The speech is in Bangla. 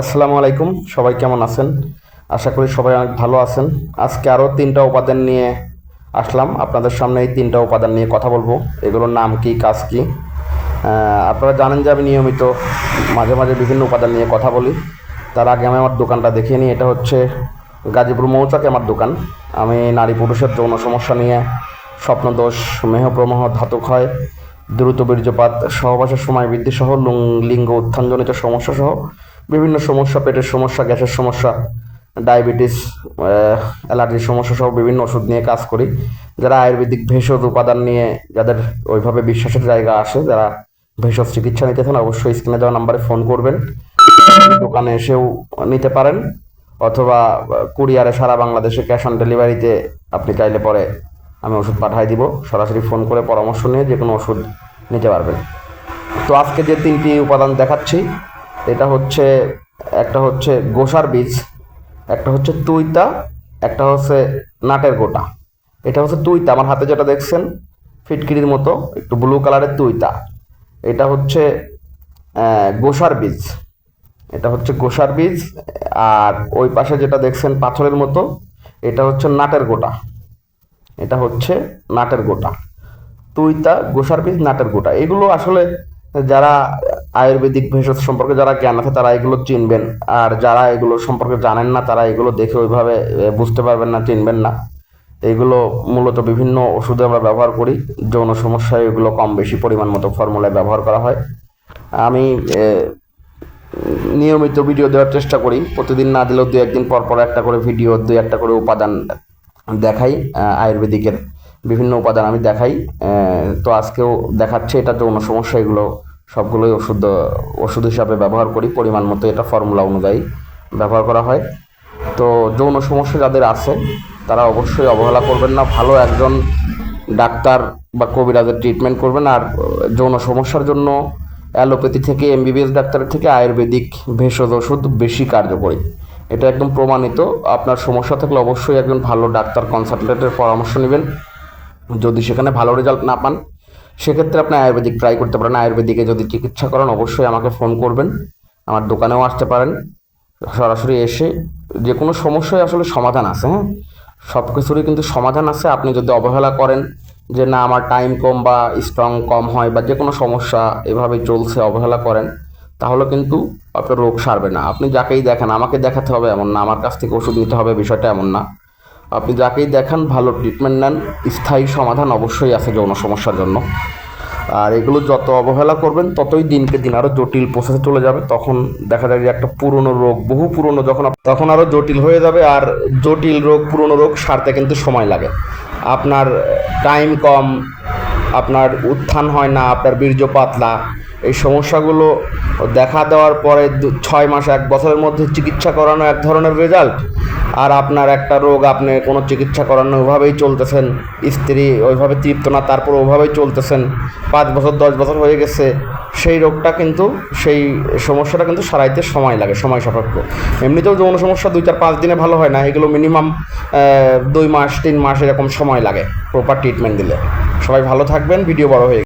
আসসালামু আলাইকুম, সবাই কেমন আছেন? আশা করি সবাই অনেক ভালো আছেন। আজকে আরও তিনটা উপাদান নিয়ে আসলাম। আপনাদের সামনে এই তিনটা উপাদান নিয়ে কথা বলব। এগুলোর নাম কি, কাজ কি? আপনারা জানেন যে আমি নিয়মিত মাঝে মাঝে বিভিন্ন উপাদান নিয়ে কথা বলি। তার আগে আমি আমার দোকানটা দেখিয়ে নিই। এটা হচ্ছে গাজীপুর মৌচাকে আমার দোকান। আমি নারী পুরুষের যৌন সমস্যা নিয়ে স্বপ্নদোষ, মেহপ্রমহ ধাতুক্ষয় দ্রুত বীর্যপাত, সহবাসের সময় বৃদ্ধি সহ লিঙ্গ উত্থানজনিত সমস্যা সহ বিভিন্ন সমস্যা, পেটের সমস্যা, গ্যাসের সমস্যা, ডায়াবেটিস অ্যালার্জির সমস্যা সহ বিভিন্ন ওষুধ নিয়ে কাজ করি। যারা আয়ুর্বেদিক ভেষজ উপাদান নিয়ে যাদের ওইভাবে বিশ্বাসের জায়গা আসে, যারা ভেষজ চিকিৎসা নিতে চান, অবশ্যই স্ক্রিনে দেওয়া নাম্বারে ফোন করবেন। দোকানে এসেও নিতে পারেন, অথবা কুরিয়ারে সারা বাংলাদেশে ক্যাশ অন ডেলিভারিতে আপনি চাইলে পরে আমি ওষুধ পাঠিয়ে দিব। সরাসরি ফোন করে পরামর্শ নিয়ে যে কোনো ওষুধ নিতে পারবেন। তো আজকে যে তিনটি উপাদান দেখাচ্ছি এটা হচ্ছে, একটা হচ্ছে গোসার বীজ, একটা হচ্ছে তুইতা, একটা হচ্ছে নাটের গোটা। এটা হচ্ছে তুইতা, আমার হাতে যেটা দেখছেন, ফিটকিরির মতো, একটু ব্লু কালারের তুইতা। এটা হচ্ছে গোসার বীজ। এটা হচ্ছে গোসার বীজ, আর ওই পাশে যেটা দেখছেন পাথরের মতো, এটা হচ্ছে নাটের গোটা। এটা হচ্ছে নাটের গোটা। তুইতা, গোসার বীজ, নাটের গোটা। এগুলো আসলে যারা আয়ুর্বেদিক ভেষজ সম্পর্কে যারা জ্ঞান আছে, তারা এগুলো চিনবেন। আর যারা এগুলো সম্পর্কে জানেন না, তারা এগুলো দেখে ওইভাবে বুঝতে পারবেন না, চিনবেন না। এগুলো মূলত বিভিন্ন ওষুধে আমরা ব্যবহার করি। যৌন সমস্যায় এগুলো কম বেশি পরিমাণ মতো ফর্মুলায় ব্যবহার করা হয়। আমি নিয়মিত ভিডিও দেওয়ার চেষ্টা করি। প্রতিদিন না দিলেও দু একদিন পর পর একটা করে ভিডিও, দু একটা করে উপাদান দেখাই আয়ুর্বেদিকের বিভিন্ন উপাদান আমি দেখাই। তো আজকেও দেখাচ্ছে, এটা যৌন সমস্যা, এগুলো সবগুলোই ওষুধ ওষুধ হিসাবে ব্যবহার করি, পরিমাণ মতো এটা ফর্মুলা অনুযায়ী ব্যবহার করা হয়। তো যৌন সমস্যা যাদের আছে, তারা অবশ্যই অবহেলা করবেন না। ভালো একজন ডাক্তার বা কবিরাজের ট্রিটমেন্ট করবেন। আর, যৌন সমস্যার জন্য অ্যালোপ্যাথি থেকে এমবিবিএস ডাক্তারের থেকে আয়ুর্বেদিক ভেষজ ওষুধ বেশি কার্যকরী। এটা একদম প্রমাণিত। আপনার সমস্যা থাকলে অবশ্যই একজন ভালো ডাক্তার কনসালটেন্টের পরামর্শ নেবেন। যদি সেখানে ভালো রেজাল্ট না পান সেক্ষেত্রে আপনি আয়ুর্বেদিক ট্রাই করতে পারেন। আয়ুর্বেদিকে যদি চিকিৎসা করেন, অবশ্যই আমাকে ফোন করবেন। আমার দোকানেও আসতে পারেন। সরাসরি এসে যে কোনো সমস্যায় আসলে সমাধান আছে হ্যাঁ? সব কিছুরই কিন্তু সমাধান আছে। আপনি যদি অবহেলা করেন যে, না, আমার টাইম কম বা স্ট্রং কম হয় বা যে কোনো সমস্যা এভাবে চলছে, অবহেলা করেন, তাহলে কিন্তু আপনার রোগ সারবে না। আপনি যাকেই দেখেন, আমাকে দেখাতে হবে এমন না। আমার কাছ থেকে ওষুধ নিতে হবে, বিষয়টা এমন না। আপনি যাকেই দেখান, ভালো ট্রিটমেন্ট নেন, স্থায়ী সমাধান অবশ্যই আছে যৌন সমস্যার জন্য। আর এগুলো যত অবহেলা করবেন, ততই দিনকে দিন আরও জটিল প্রসেসে চলে যাবে। তখন দেখা যায় যে একটা পুরনো রোগ, বহু পুরনো যখন তখন আরও জটিল হয়ে যাবে আর জটিল রোগ, পুরনো রোগ সারতে কিন্তু সময় লাগে। আপনার টাইম কম আপনার উত্থান হয় না, আপনার বীর্য পাতলা। এই সমস্যাগুলো দেখা দেওয়ার পরে ছয় মাস, এক বছরের মধ্যে চিকিৎসা করানো এক ধরনের রেজাল্ট আর আপনার একটা রোগ, আপনি কোনো চিকিৎসা করানো ওইভাবেই চলতেছেন। স্ত্রী ওইভাবে তৃপ্ত না, তারপর ওইভাবেই চলতেছেন। পাঁচ বছর, দশ বছর হয়ে গেছে। সেই রোগটা কিন্তু, সেই সমস্যাটা কিন্তু সারাইতে সময় লাগে, সময় সাপেক্ষ। এমনিতেও যৌন সমস্যা দুই চার, পাঁচ দিনে ভালো হয় না। এগুলো মিনিমাম দুই মাস, তিন মাস এরকম সময় লাগে প্রপার ট্রিটমেন্ট দিলে। সবাই ভালো থাকবেন ভিডিও বড় হয়ে